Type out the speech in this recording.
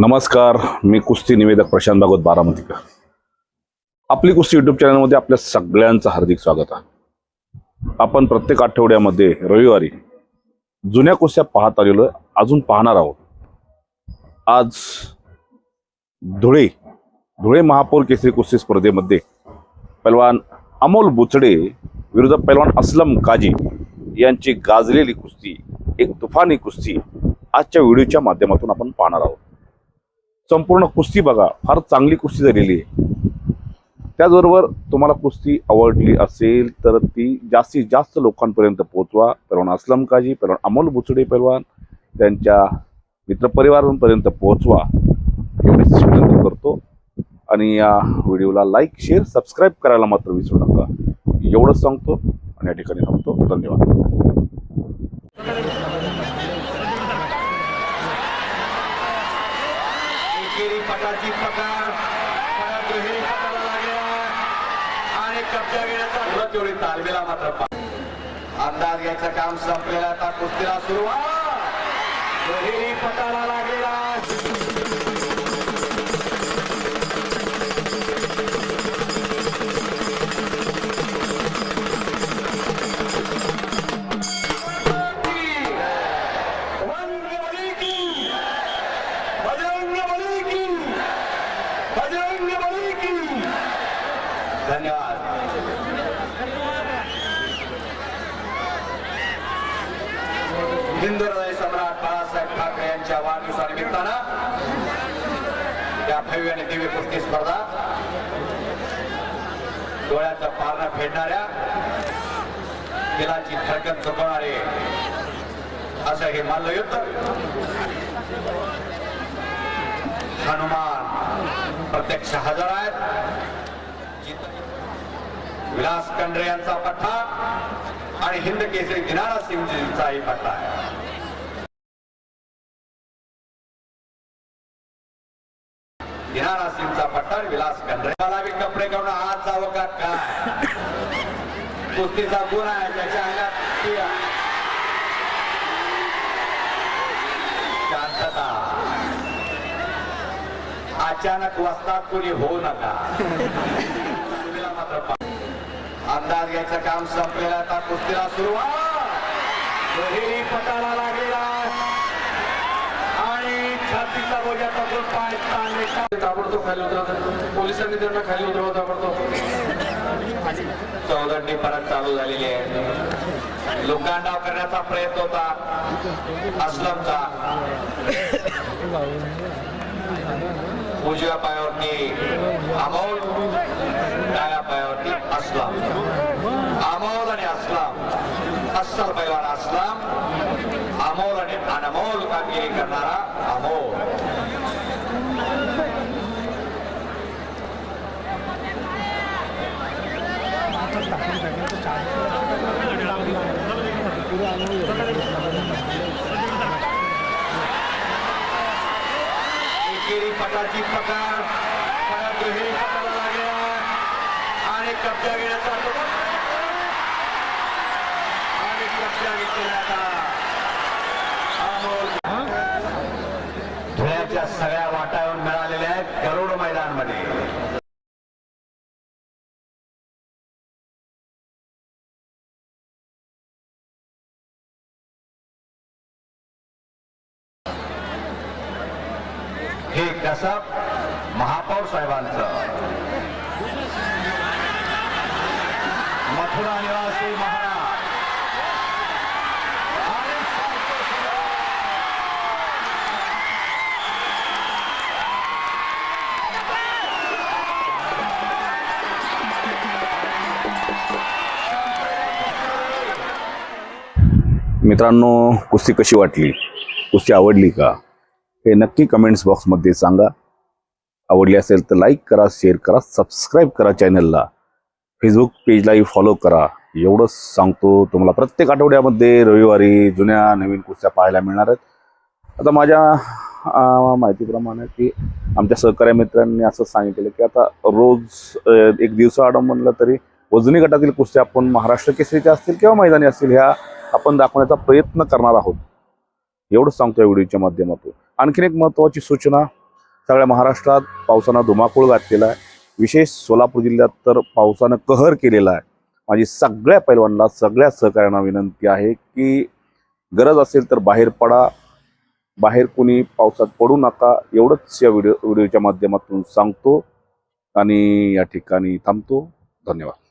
नमस्कार मी कुस्ती निवेदक प्रशांत भागवत बारामतीकर. आपली कुस्ती यूट्यूब चॅनलमध्ये आपल्या सगळ्यांचं हार्दिक स्वागत आहे. आपण प्रत्येक आठवड्यामध्ये रविवारी जुन्या कुस्त्या पाहत आलेलो अजून पाहणार आहोत. आज धुळे धुळे महापौर केसरी कुस्ती स्पर्धेमध्ये पैलवान अमोल बुचडे विरुद्ध पैलवान असलम काजी यांची गाजलेली कुस्ती एक तुफानी कुस्ती आजच्या व्हिडिओच्या माध्यमातून आपण पाहणार आहोत. संपूर्ण कुस्ती बघा फार चांगली कुस्ती झालेली आहे. त्याचबरोबर तुम्हाला कुस्ती आवडली असेल तर ती जास्तीत जास्त लोकांपर्यंत पोहोचवा. पैलवान असलम काजी पैलवान अमोल बुचडे पैलवान त्यांच्या मित्रपरिवारांपर्यंत पोहोचवा. एवढीच विनंती करतो. आणि या व्हिडिओला लाईक शेअर सबस्क्राईब करायला मात्र विसरू नका. एवढंच सांगतो आणि या ठिकाणी सांगतो धन्यवाद. एकेरी पटाची पकड दुहेरी पकडाला लागला आणि कब्जा घेण्याचा तुरंत तेवढी तालमेला मात्र अंदाज घ्यायचं काम संपलेलं आता कुस्तीला सुरुवात. दुहेरी पटाला लागलेला. धन्यवाद. हिंदू हृदय सम्राट बाळासाहेब ठाकरे यांच्या वाढदिवसानिमित्तानं या भव्य आणि दिव्य कुस्ती स्पर्धा डोळ्याचा पारणा फेडणाऱ्या दिलाची धडकन चुकवणारे असं हे मल्लयुद्ध हनुमान प्रत्यक्ष हजर आहेत. विलास कंड्रे यांचा पठ्ठा आणि हिंद केसरी दिनारा सिंगजींचाही पठ्ठा आहे. दिनारा सिंगचा पठ्ठा आणि विलास कंड्रे मला बी कपडे करून हात जावं का काय? कुस्तीचा गुण आहे त्याच्या. शांतता. अचानक वस्तात कोणी होऊ नका. मात्र अंदाज घ्यायचं काम संपलेलं आता कुस्तीला सुरुवात. दुहेरी पटाला लागलेला आणि छातीचा बोजा पकडून पाय ताणले ताबडतोब खाली उतरवत पोलिसांनी त्यांना खाली उतरवत ताबडतोब. चौदंडी परत चालू झालेली आहे. लोकांडाव करण्याचा प्रयत्न होता. असलमचा. उजव्या पायावरती अमोल. डाव्या पायावरती असलम अमोल आणि असलम अस्सल पैलवान असलम अमोल आणि अनमोल कामगिरी करणारा अमोल एकेरी पटाची पकड परत दुहेरी पकडाला लागल्या आणि कब्जा घेण्याचा आणि कब्जा घेतलेला धुळ्याच्या सगळ्या वाटावर मिळालेल्या आहेत करोड मैदानमध्ये. हे कसब महापौर साहेबांचं. मथुरा निवासी महाराज मित्रांनो कुस्ती कशी वाटली? कुस्ती आवडली का? हे नक्की कमेंट्स बॉक्समध्ये सांगा. आवडली असेल तर लाईक करा शेअर करा सबस्क्राईब करा चॅनलला फेसबुक पेजलाही फॉलो करा. एवढंच सांगतो तुम्हाला. प्रत्येक आठवड्यामध्ये रविवारी जुन्या नवीन कुस्त्या पाहायला मिळणार आहेत. आता माझ्या माहितीप्रमाणे की आमच्या सहकार्य मित्रांनी असं सांगितलेलं की आता रोज एक दिवसाआड म्हणलं तरी वजनी गटातील कुस्त्या आपण महाराष्ट्र केसरीच्या असतील किंवा मैदानी असतील ह्या आपण दाखवण्याचा प्रयत्न करणार आहोत. एवढंच सांगतो या व्हिडिओच्या माध्यमातून. आणखीन एक महत्त्वाची सूचना सगळ्या महाराष्ट्रात पावसानं धुमाकूळ घातलेला आहे. विशेष सोलापूर जिल्ह्यात तर पावसानं कहर केलेला आहे. माझी सगळ्या पैलवांना सगळ्या सहकाऱ्यांना विनंती आहे की गरज असेल तर बाहेर पडा. बाहेर कोणी पावसात पडू नका. एवढंच या व्हिडिओ व्हिडिओच्या माध्यमातून सांगतो आणि या ठिकाणी थांबतो. धन्यवाद.